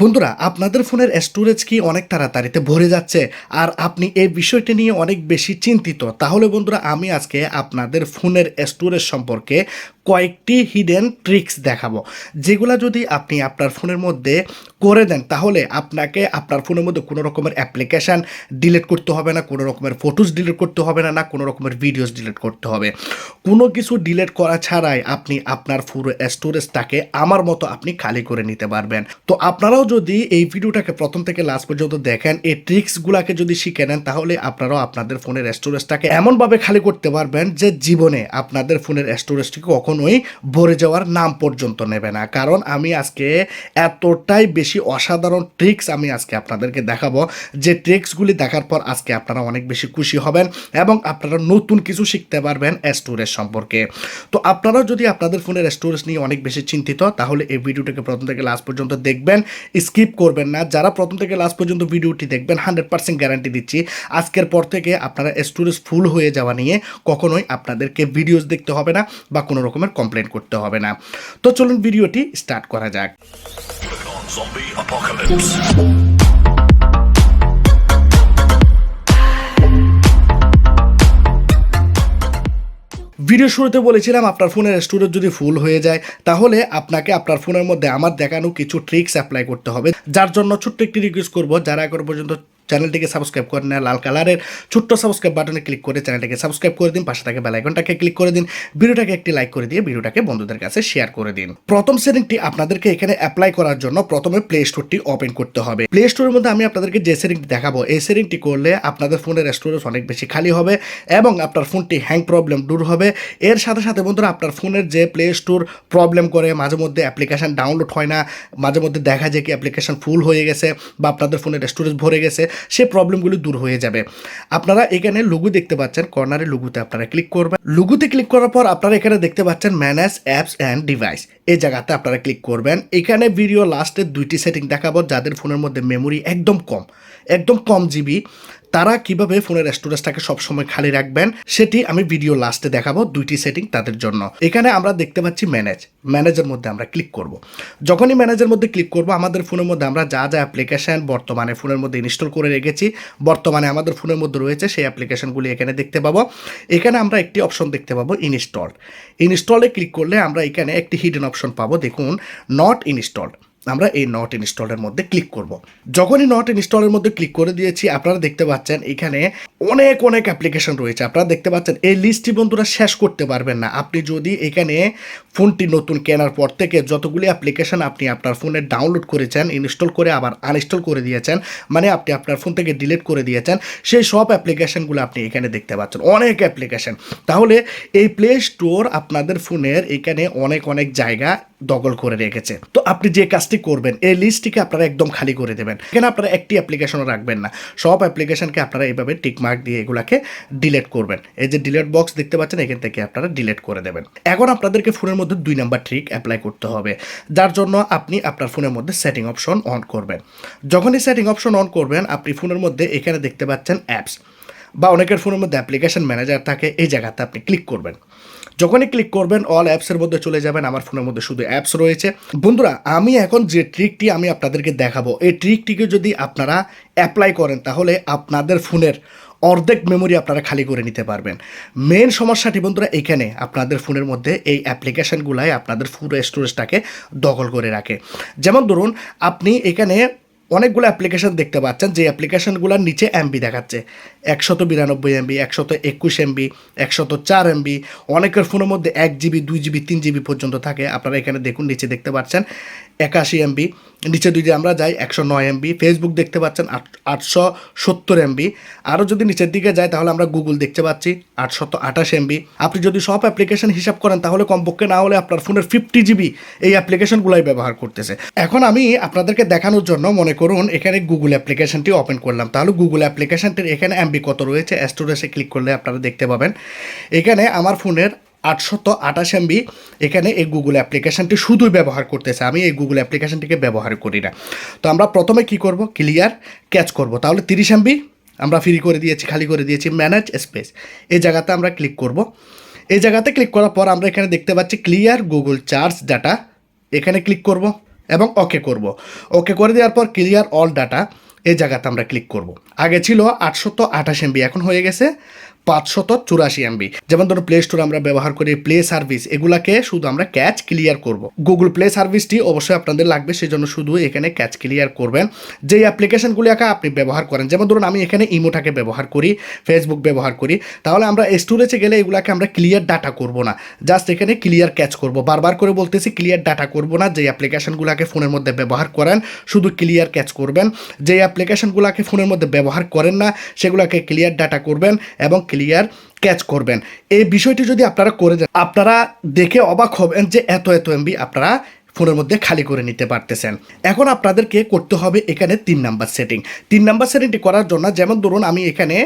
বন্ধুরা, আপনাদের ফোনের স্টোরেজ কি অনেক তাড়াতাড়িতে ভরে যাচ্ছে আর আপনি এই বিষয়টি নিয়ে অনেক বেশি চিন্তিত। তাহলে বন্ধুরা, আমি আজকে আপনাদের ফোনের স্টোরেজ সম্পর্কে কয়েকটি হিডেন ট্রিক্স দেখাবো। যেগুলো যদি আপনি আপনার ফোনের মধ্যে করে দেন, তাহলে আপনাকে আপনার ফোনের মধ্যে কোনো রকমের অ্যাপ্লিকেশান ডিলিট করতে হবে না, কোনো রকমের ফটোস ডিলিট করতে হবে না না, কোনো রকমের ভিডিওস ডিলিট করতে হবে। কোনো কিছু ডিলিট করা ছাড়াই আপনি আপনার পুরো স্টোরেজটাকে আমার মতো আপনি খালি করে নিতে পারবেন। তো আপনারাও যদি এই ভিডিওটাকে প্রথম থেকে লাস্ট পর্যন্ত দেখেন, এই ট্রিক্সগুলোকে যদি শিখে নেন, তাহলে আপনারাও আপনাদের ফোনের স্টোরেজটাকে এমনভাবে খালি করতে পারবেন যে জীবনে আপনাদের ফোনের স্টোরেজটি কখনোই ভরে যাওয়ার নাম পর্যন্ত নেবে না। কারণ আমি আজকে এতটাই বেশি অসাধারণ ট্রিক্স আমি আজকে আপনাদেরকে দেখাবো, যে ট্রিক্সগুলি দেখার পর আজকে আপনারা অনেক বেশি খুশি হবেন এবং আপনারা নতুন কিছু শিখতে পারবেন স্টোরেজ সম্পর্কে। তো আপনারাও যদি আপনাদের ফোনের স্টোরেজ নিয়ে অনেক বেশি চিন্তিত, তাহলে এই ভিডিওটাকে প্রথম থেকে লাস্ট পর্যন্ত দেখবেন স্কিপ করবেন না। যারা প্রথম থেকে লাস্ট পর্যন্ত ভিডিওটি দেখবেন হান্ড্রেড পার্সেন্ট গ্যারান্টি দিচ্ছি, আজকের পর থেকে আপনারা স্টোরেজ ফুল হয়ে যাওয়া নিয়ে কখনোই আপনাদেরকে ভিডিওস দেখতে হবে না বা কোনো রকমের কমপ্লেন করতে হবে না। তো চলুন ভিডিওটি স্টার্ট করা যাক। ভিডিও শুরুতে বলেছিলাম, আপনার ফোনের স্টোরেজ যদি ফুল হয়ে যায়, তাহলে আপনাকে আপনার ফোনের মধ্যে আমার দেখানো কিছু ট্রিক্স অ্যাপ্লাই করতে হবে। যার জন্য ছোট্ট একটি রিকোয়েস্ট করব, যারা এখন পর্যন্ত চ্যানেলটিকে সাবস্ক্রাইব করে নেন লাল কালারের ছোট্ট সাবস্ক্রাইব বাটনে ক্লিক করে চ্যানেলটিকে সাবস্ক্রাইব করে দিন, পাশে থাকে বেলাইকনটাকে ক্লিক করে দিন, ভিডিওটাকে একটি লাইক করে দিয়ে ভিডিওটাকে বন্ধুদের কাছে শেয়ার করে দিন। প্রথম সেটিংটি আপনাদেরকে এখানে অ্যাপ্লাই করার জন্য প্রথমে প্লে স্টোরটি ওপেন করতে হবে। প্লে স্টোরের মধ্যে আমি আপনাদেরকে যে সেটিংটি দেখাবো, এই সেটিংটি করলে আপনাদের ফোনের স্টোরেজ অনেক বেশি খালি হবে এবং আপনার ফোনটি হ্যাং প্রবলেম দূর হবে। এর সাথে সাথে বন্ধুরা, আপনার ফোনের যে প্লে স্টোর প্রবলেম করে, মাঝে মধ্যে অ্যাপ্লিকেশন ডাউনলোড হয় না, মাঝে মধ্যে দেখা যায় কি অ্যাপ্লিকেশন ফুল হয়ে গেছে বা আপনাদের ফোনের স্টোরেজ ভরে গেছে। সেই প্রবলেমগুলো দূর হয়ে যাবে। আপনারা এখানে লুগু দেখতে পাচ্ছেন, কর্নারে লুগুতে আপনারা ক্লিক করবেন। লুগুতে ক্লিক করার পর আপনারা এখানে দেখতে পাচ্ছেন ম্যানেজ অ্যাপস অ্যান্ড ডিভাইস এই জায়গাতে আপনারা ক্লিক করবেন। এখানে ভিডিও লাস্টের দুইটি সেটিং দেখাবো, যাদের ফোনের মধ্যে মেমোরি একদম কম একদম কম জিবি তারা কীভাবে ফোনের স্টোরেজটাকে সবসময় খালি রাখবেন, সেটি আমি ভিডিও লাস্টে দেখাবো, দুইটি সেটিং তাদের জন্য। এখানে আমরা দেখতে পাচ্ছি ম্যানেজ ম্যানেজের মধ্যে আমরা ক্লিক করব। যখনই ম্যানেজের মধ্যে ক্লিক করব, আমাদের ফোনের মধ্যে আমরা যা যা অ্যাপ্লিকেশন বর্তমানে ফোনের মধ্যে ইনস্টল করে রেখেছি, বর্তমানে আমাদের ফোনের মধ্যে রয়েছে সেই অ্যাপ্লিকেশনগুলি এখানে দেখতে পাবো। এখানে আমরা একটি অপশন দেখতে পাবো ইনস্টল ইনস্টলে ক্লিক করলে আমরা এখানে একটি হিডেন অপশন পাবো, দেখুন নট ইনস্টলড আমরা এই নট ইনস্টলের মধ্যে ক্লিক করব। যখনই নট ইনস্টলের মধ্যে ক্লিক করে দিয়েছি, আপনারা দেখতে পাচ্ছেন এখানে অনেক অনেক অ্যাপ্লিকেশন রয়েছে। আপনারা দেখতে পাচ্ছেন, এই লিস্টটি বন্ধুরা শেষ করতে পারবেন না। আপনি যদি এখানে ফোনটি নতুন কেনার পর থেকে যতগুলি অ্যাপ্লিকেশন আপনি আপনার ফোনে ডাউনলোড করেছেন ইনস্টল করে আবার আনইনস্টল করে দিয়েছেন মানে আপনি আপনার ফোন থেকে ডিলিট করে দিয়েছেন, সেই সব অ্যাপ্লিকেশনগুলো আপনি এখানে দেখতে পাচ্ছেন। অনেক অ্যাপ্লিকেশন তাহলে এই প্লে স্টোর আপনাদের ফোনের এখানে অনেক অনেক জায়গা দখল করে রেখেছে। তো আপনি যে কাজটি করবেন, এই লিস্টটিকে আপনারা একদম খালি করে দেবেন। এখানে আপনারা একটি অ্যাপ্লিকেশনও রাখবেন না। সব অ্যাপ্লিকেশনকে আপনারা এইভাবে টিকমার্ক দিয়ে এগুলাকে ডিলিট করবেন। এই যে ডিলিট বক্স দেখতে পাচ্ছেন, এখান থেকে আপনারা ডিলিট করে দেবেন। এখন আপনাদেরকে ফোনের মধ্যে দুই নাম্বার ট্রিক অ্যাপ্লাই করতে হবে। যার জন্য আপনি আপনার ফোনের মধ্যে সেটিং অপশন অন করবেন। যখনই সেটিং অপশন অন করবেন, আপনি ফোনের মধ্যে এখানে দেখতে পাচ্ছেন অ্যাপস বা অনেকের ফোনের মধ্যে অ্যাপ্লিকেশন ম্যানেজার থাকে, এই জায়গাতে আপনি ক্লিক করবেন। যখনই ক্লিক করবেন অল অ্যাপসের মধ্যে চলে যাবেন, আমার ফোনের মধ্যে শুধু অ্যাপস রয়েছে। বন্ধুরা, আমি এখন যে ট্রিকটি আমি আপনাদেরকে দেখাবো, এই ট্রিকটিকে যদি আপনারা অ্যাপ্লাই করেন, তাহলে আপনাদের ফোনের অর্ধেক মেমোরি আপনারা খালি করে নিতে পারবেন। মেন সমস্যাটি বন্ধুরা এখানে আপনাদের ফোনের মধ্যে এই অ্যাপ্লিকেশানগুলাই আপনাদের ফুল স্টোরেজটাকে দখল করে রাখে। যেমন ধরুন, আপনি এখানে অনেকগুলো অ্যাপ্লিকেশন দেখতে পাচ্ছেন, যে অ্যাপ্লিকেশনগুলোর নিচে এমবি দেখাচ্ছে। একশত বিরানব্বই এমবি একশত একুশ এমবি একশত চার এমবি অনেকের ফোনের মধ্যে এক জিবি দুই জিবি তিন জিবি পর্যন্ত থাকে। আপনারা এখানে দেখুন, নিচে দেখতে পাচ্ছেন, একাশি এমবি নিচে দুই যে আমরা যাই, একশো নয় এমবি ফেসবুক দেখতে পাচ্ছেন, আট, আটশো সত্তর এমবি আরও যদি নিচের দিকে যাই, তাহলে আমরা গুগল দেখতে পাচ্ছি, আটশত আঠাশ এমবি আপনি যদি সব অ্যাপ্লিকেশন হিসাব করেন, তাহলে কমপক্ষে না হলে আপনার ফোনের ফিফটি জিবি এই অ্যাপ্লিকেশনগুলোই ব্যবহার করতেছে। এখন আমি আপনাদেরকে দেখানোর জন্য মনে করুন, এখানে গুগল অ্যাপ্লিকেশনটি ওপেন করলাম। তাহলে গুগল অ্যাপ্লিকেশনটির এখানে এমবি কত রয়েছে? স্টোরেজে ক্লিক করলে আপনারা দেখতে পাবেন। এখানে আমার ফোনের আটশত আঠাশ এমবি এখানে এই গুগল অ্যাপ্লিকেশনটি শুধুই ব্যবহার করতেছে। আমি এই গুগল অ্যাপ্লিকেশনটিকে ব্যবহার করি না। তো আমরা প্রথমে কি করব? ক্লিয়ার ক্যাচ করব। তাহলে তিরিশ এমবি আমরা ফ্রি করে দিয়েছি, খালি করে দিয়েছি ম্যানেজ স্পেস এই জায়গাতে আমরা ক্লিক করব। এই জায়গাতে ক্লিক করার পর আমরা এখানে দেখতে পাচ্ছি ক্লিয়ার গুগল চার্জ ডাটা এখানে ক্লিক করব। এবং ওকে করব। ওকে করে দেওয়ার পর ক্লিয়ার অল ডাটা এই জায়গাতে আমরা ক্লিক করব। আগে ছিল আটশত আঠাশ এমবি এখন হয়ে গেছে পাঁচশত চুরাশি এমবি। যেমন ধরুন প্লে স্টোর আমরা ব্যবহার করি প্লে সার্ভিস এগুলাকে শুধু আমরা ক্যাচ ক্লিয়ার করব। গুগল প্লে সার্ভিসটি অবশ্যই আপনাদের লাগবে সেই জন্য শুধু এখানে ক্যাচ ক্লিয়ার করবেন। যেই অ্যাপ্লিকেশনগুলোকে আপনি ব্যবহার করেন, যেমন ধরুন আমি এখানে ইমোটাকে ব্যবহার করি ফেসবুক ব্যবহার করি, তাহলে আমরা স্টোরেজে গেলে এগুলাকে আমরা ক্লিয়ার ডাটা করব না। জাস্ট এখানে ক্লিয়ার ক্যাচ করব। বারবার করে বলতেছি ক্লিয়ার ডাটা করব না যে অ্যাপ্লিকেশনগুলোকে ফোনের মধ্যে ব্যবহার করেন, শুধু ক্লিয়ার ক্যাচ করবেন। যে অ্যাপ্লিকেশনগুলোকে ফোনের মধ্যে ব্যবহার করেন না, সেগুলোকে ক্লিয়ার ডাটা করবেন এবং ক্লিয়ার ক্যাচ করবেন। এই বিষয়টি যদি আপনারা করে দেন আপনারা দেখে অবাক হবেন যে এত এত এমবি আপনারা ফোনের মধ্যে খালি করে নিতে পারতেছেন। এখন আপনাদেরকে করতে হবে এখানে তিন নাম্বার সেটিং তিন নাম্বার সেটিংটি করার জন্য যেমন ধরুন আমি এখানে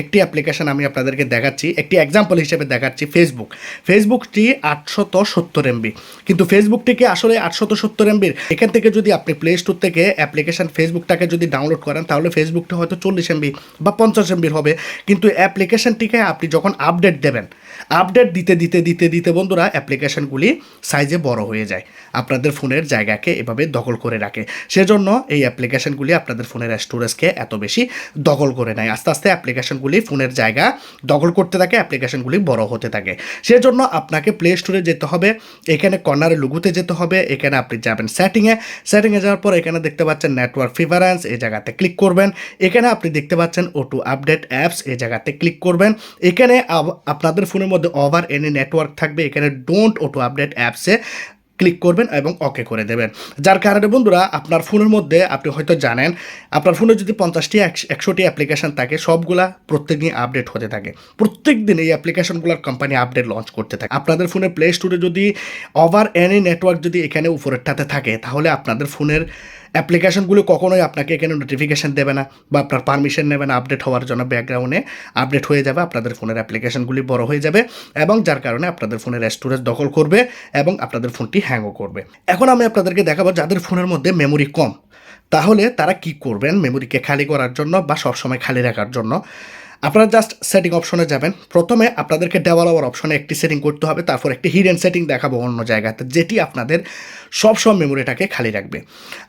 একটি অ্যাপ্লিকেশন আমি আপনাদেরকে দেখাচ্ছি, একটি এক্সাম্পল হিসেবে দেখাচ্ছি ফেসবুক ফেসবুকটি আটশত সত্তর এমবি কিন্তু ফেসবুকটিকে আসলে আটশত সত্তর এমবির এখান থেকে যদি আপনি প্লে স্টোর থেকে অ্যাপ্লিকেশন ফেসবুকটাকে যদি ডাউনলোড করেন, তাহলে ফেসবুকটা হয়তো চল্লিশ এমবি বা পঞ্চাশ এমবির হবে। কিন্তু অ্যাপ্লিকেশনটিকে আপনি যখন আপডেট দেবেন আপডেট দিতে দিতে দিতে দিতে বন্ধুরা অ্যাপ্লিকেশনগুলি সাইজে বড় হয়ে যায়। আপনাদের ফোনের জায়গাকে এভাবে দখল করে রাখে। সেজন্য এই অ্যাপ্লিকেশনগুলি আপনাদের ফোনের স্টোরেজকে এত বেশি দখল করে নেয়। আস্তে আস্তে অ্যাপ্লিকেশনগুলি ফোনের জায়গা দখল করতে থাকে, অ্যাপ্লিকেশনগুলি বড় হতে থাকে। সেজন্য আপনাকে প্লে স্টোরে যেতে হবে, এখানে কর্নারে লুগুতে যেতে হবে, এখানে আপনি যাবেন সেটিংয়ে। সেটিংয়ে যাওয়ার পর এখানে দেখতে পাচ্ছেন নেটওয়ার্ক প্রিফারেন্স এই জায়গাতে ক্লিক করবেন। এখানে আপনি দেখতে পাচ্ছেন ও টু আপডেট অ্যাপস এই জায়গাতে ক্লিক করবেন। এখানে আপনাদের ফোনের মধ্যে ওভার এনি নেটওয়ার্ক থাকবে। এখানে ডোন্ট ও টু আপডেট অ্যাপসে ক্লিক করবেন এবং ওকে করে দেবেন। যার কারণে বন্ধুরা, আপনার ফোনের মধ্যে আপনি হয়তো জানেন, আপনার ফোনে যদি পঞ্চাশটি একশোটি অ্যাপ্লিকেশান থাকে, সবগুলা প্রত্যেক দিন আপডেট হতে থাকে। প্রত্যেক দিন এই অ্যাপ্লিকেশনগুলোর কোম্পানি আপডেট লঞ্চ করতে থাকে। আপনাদের ফোনে প্লে স্টোরে যদি ওভার এনি নেটওয়ার্ক যদি এখানে উপরেরটাতে থাকে, তাহলে আপনাদের ফোনের অ্যাপ্লিকেশনগুলো কখনোই আপনাকে এখানে নোটিফিকেশান দেবে না বা আপনার পারমিশন নেবে না আপডেট হওয়ার জন্য ব্যাকগ্রাউন্ডে আপডেট হয়ে যাবে, আপনাদের ফোনের অ্যাপ্লিকেশনগুলি বড় হয়ে যাবে এবং যার কারণে আপনাদের ফোনের স্টোরেজ দখল করবে এবং আপনাদের ফোনটি হ্যাংও করবে। এখন আমি আপনাদেরকে দেখাবো যাদের ফোনের মধ্যে মেমোরি কম। তাহলে তারা কি করবেন? মেমোরিকে খালি করার জন্য বা সবসময় খালি রাখার জন্য? আপনারা জাস্ট সেটিং অপশনে যাবেন। প্রথমে আপনাদেরকে ডেভেলপার অপশনে একটি সেটিং করতে হবে, তারপর একটি হিডেন সেটিং দেখাবো অন্য জায়গাতে, যেটি আপনাদের সবসময় মেমোরিটাকে খালি রাখবে।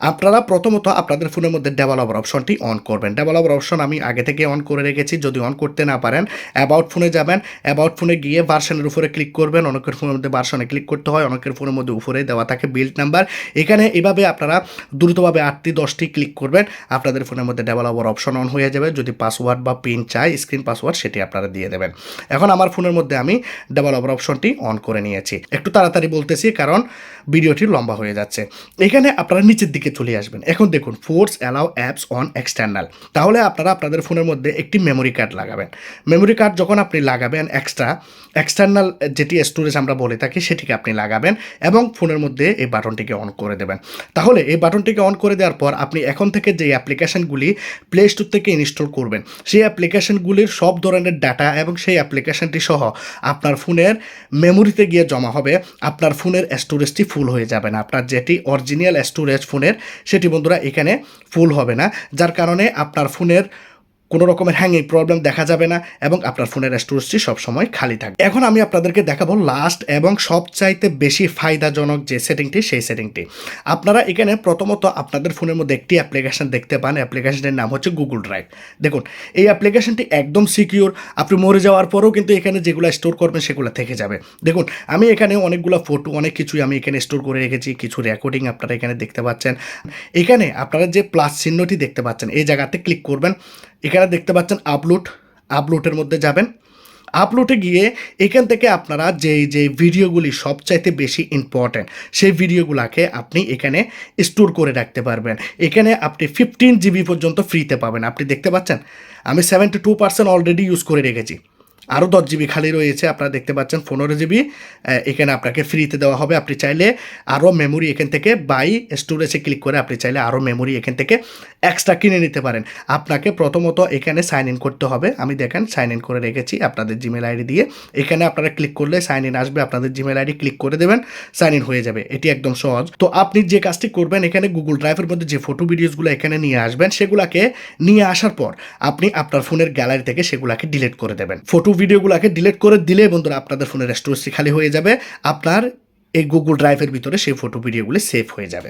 আপনারা প্রথমত আপনাদের ফোনের মধ্যে ডেভেলপার অপশনটি অন করবেন। ডেভেলপার অপশন আমি আগে থেকে অন করে রেখেছি, যদি অন করতে না পারেন অ্যাবাউট ফোনে যাবেন অ্যাবাউট ফোনে গিয়ে ভার্সনের উপরে ক্লিক করবেন, অনেকের ফোনের মধ্যে ভার্সনে ক্লিক করতে হয়, অনেকের ফোনের মধ্যে উপরে দেওয়া থাকে বিল্ড নাম্বার এখানে এভাবে আপনারা দ্রুতভাবে আটটি দশটি ক্লিক করবেন, আপনাদের ফোনের মধ্যে ডেভেলপার অপশন অন হয়ে যাবে। যদি পাসওয়ার্ড বা পিন চাই স্ক্রিন পাসওয়ার্ড সেটি আপনারা দিয়ে দেবেন। এখন আমার ফোনের মধ্যে আমি ডেভেলপার অপশনটি অন করে নিয়েছি। একটু তাড়াতাড়ি বলতেছি, কারণ ভিডিওটি লম্বা হয়ে যাচ্ছে। এখানে আপনারা নিচের দিকে চলে আসবেন। এখন দেখুন force allow apps on external তাহলে আপনারা আপনাদের ফোনের মধ্যে একটি মেমোরি কার্ড লাগাবেন। মেমোরি কার্ড যখন আপনি লাগাবেন এক্সট্রা এক্সটার্নাল যেটি স্টোরেজ আমরা বলে থাকি, সেটিকে আপনি লাগাবেন এবং ফোনের মধ্যে এই বাটনটিকে অন করে দেবেন। তাহলে এই বাটনটিকে অন করে দেওয়ার পর আপনি এখন থেকে যে অ্যাপ্লিকেশনগুলি প্লে স্টোর থেকে ইনস্টল করবেন, সেই অ্যাপ্লিকেশনগুলির সব ধরনের ডাটা এবং সেই অ্যাপ্লিকেশনটি সহ আপনার ফোনের মেমোরিতে গিয়ে জমা হবে। আপনার ফোনের স্টোরেজটি ফুল হয়ে যাবে না। আপনার যেটি অরিজিনাল স্টোরেজ ফোনের, সেটি বন্ধুরা এখানে ফুল হবে না। যার কারণে আপনার ফোনের কোনো রকমের হ্যাঙ্গিং প্রবলেম দেখা যাবে না এবং আপনার ফোনের স্টোরেজটি সবসময় খালি থাকবে। এখন আমি আপনাদেরকে দেখাবো লাস্ট এবং সবচাইতে বেশি ফায়দাজনক যে সেটিংটি, সেই সেটিংটি। আপনারা এখানে প্রথমত আপনাদের ফোনের মধ্যে একটি অ্যাপ্লিকেশন দেখতে পান। অ্যাপ্লিকেশনের নাম হচ্ছে গুগল ড্রাইভ দেখুন, এই অ্যাপ্লিকেশনটি একদম সিকিউর আপনি মরে যাওয়ার পরেও কিন্তু এখানে যেগুলো স্টোর করবেন সেগুলো থেকে যাবে। দেখুন, আমি এখানে অনেকগুলো ফটো অনেক কিছুই আমি এখানে স্টোর করে রেখেছি। কিছু রেকর্ডিং আপনারা এখানে দেখতে পাচ্ছেন। এখানে আপনারা যে প্লাস চিহ্নটি দেখতে পাচ্ছেন, এই জায়গাতে ক্লিক করবেন। এখানে দেখতে পাচ্ছেন আপলোড আপলোডের মধ্যে যাবেন। আপলোডে গিয়ে এখান থেকে আপনারা যে যে ভিডিওগুলি সবচাইতে বেশি ইম্পর্ট্যান্ট সেই ভিডিওগুলোকে আপনি এখানে স্টোর করে রাখতে পারবেন। এখানে আপনি ফিফটিন জিবি পর্যন্ত ফ্রিতে পাবেন। আপনি দেখতে পাচ্ছেন? আমি seventy two percent already use করে রেখেছি। আরও দশ জিবি খালি রয়েছে, আপনারা দেখতে পাচ্ছেন, পনেরো জিবি এখানে আপনাকে ফ্রিতে দেওয়া হবে। আপনি চাইলে আরও মেমোরি এখান থেকে বাই স্টোরেজে ক্লিক করে আপনি চাইলে আরও মেমোরি এখান থেকে এক্সট্রা কিনে নিতে পারেন। আপনাকে প্রথমত এখানে সাইন ইন করতে হবে। আমি দেখেন সাইন ইন করে রেখেছি আপনাদের জিমেল আইডি দিয়ে। এখানে আপনারা ক্লিক করলে সাইন ইন আসবে, আপনাদের জিমেল আইডি ক্লিক করে দেবেন সাইন ইন হয়ে যাবে। এটি একদম সহজ। তো আপনি যে কাজটি করবেন, এখানে গুগল ড্রাইভের মধ্যে যে ফটো ভিডিওসগুলো এখানে নিয়ে আসবেন, সেগুলাকে নিয়ে আসার পর আপনি আপনার ফোনের গ্যালারি থেকে সেগুলাকে ডিলিট করে দেবেন। ফটো ভিডিওগুলোকে ডিলিট করে দিলে বন্ধুরা আপনাদের ফোনের স্টোরেজটি খালি হয়ে যাবে। আপনার এই গুগল ড্রাইভের ভিতরে সেই ফটো ভিডিওগুলি সেভ হয়ে যাবে।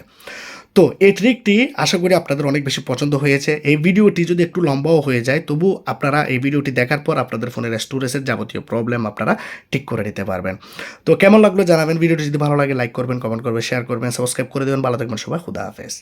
তো এই ট্রিকটি আশা করি আপনাদের অনেক বেশি পছন্দ হয়েছে। এই ভিডিওটি যদি একটু লম্বাও হয়ে যায়, তবু আপনারা এই ভিডিওটি দেখার পর আপনাদের ফোনের স্টোরেজের যাবতীয় প্রবলেম আপনারা ঠিক করে নিতে পারবেন। তো কেমন লাগল জানাবেন। ভিডিওটি যদি ভালো লাগে লাইক করবেন কমেন্ট করবেন শেয়ার করবেন সাবস্ক্রাইব করে দেবেন। ভালো থাকবেন সবাই। খুদা হাফেজ।